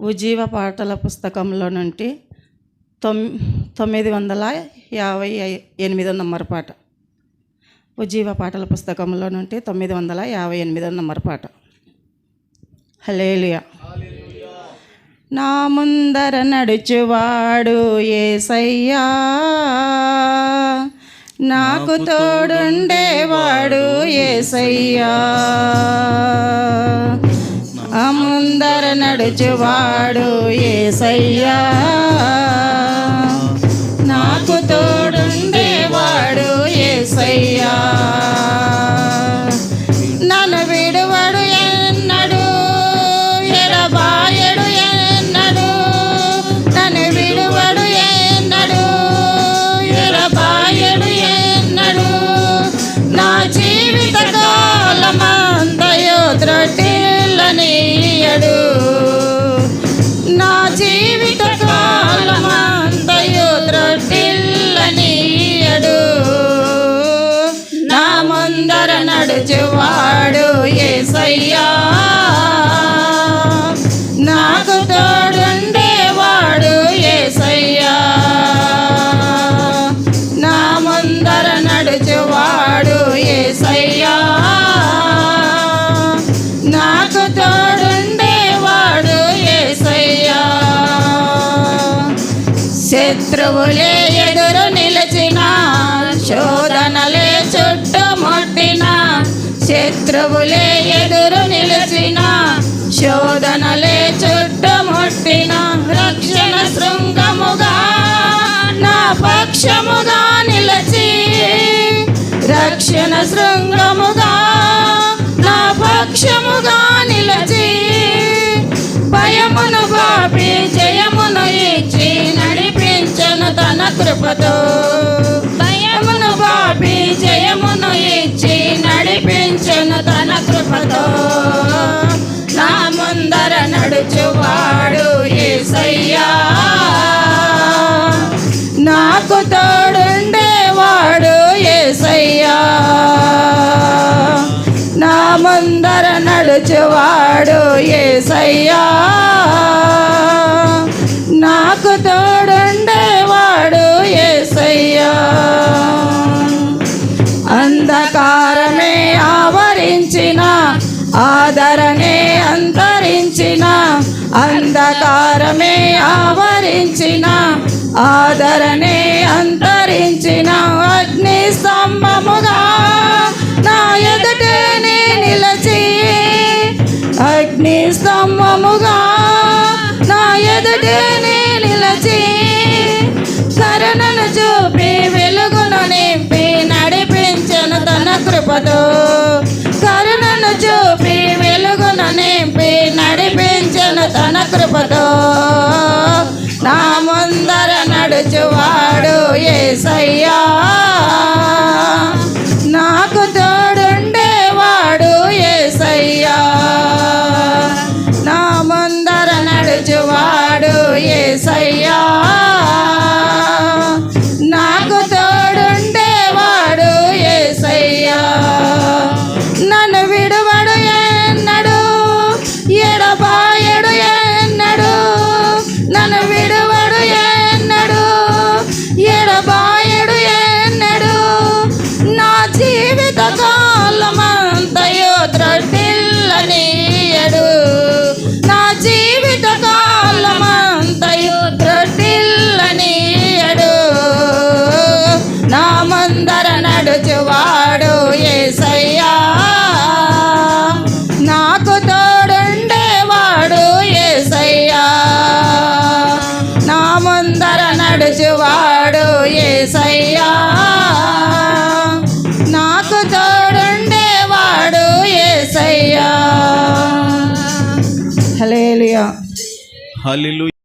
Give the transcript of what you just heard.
ఉజీవ పాటల పుస్తకంలో నుండి తొమ్ తొమ్మిది వందల యాభై ఐ- ఎనిమిదో నంబర్ పాట. ఉజీవ పాటల పుస్తకంలో నుండి తొమ్మిది వందల యాభై ఎనిమిదో నంబర్ పాట. హలేలుయా నా ముందర నడుచువాడు ఏసయ్యా. నాకు తోడుండేవాడు ఏసయ్యా. నడుచువాడు ఏసయ్యా. ముందర నడుచువాడు ఏసయ్యా. నాకు తోడుండేవాడు ఏసయ్యా. నా ముందర నడుచువాడు ఏసయ్యా. నాకు తోడుండేవాడు ఏసయ్యా. శత్రువులే శత్రువులే ఎదురు నిలిచిన శోధనలే చుట్టుముట్టిన రక్షణ శృంగముగా నా పక్షముగా నిలచి రక్షణ శృంగముగా నా పక్షముగా నిలచి భయమును పాపి జయమును ఇచ్చి నడిపించను తన కృపతో. నడుచువాడు ఏసయ్యా. నాకు తోడుండేవాడు ఏసయ్యా. నా ముందర నడుచువాడు ఏసయ్యా. అంతరించిన ఆదరణే అంతరించిన అగ్ని స్తంభముగా నా ఎదుటే నిలచి అగ్ని స్తంభముగా నా ఎదుటే నిలచి శరణను చూపి వెలుగును నింపి నడిపించను తన కృపతో. నడుచువాడు ఏసయ్యా. కాలమంతయో త్రొట్టిల్లనీయడు నా జీవిత కాలమంతయో త్రొట్టిల్లనీయడు నా ముందర నడుచువాడు ఏసయ్యా. నాకు తోడుండేవాడు ఏసయ్యా. నా ముందర నడుచువాడు ఏసయ్యా. ఏసయ్యా హలేలుయా హల్లెలూయా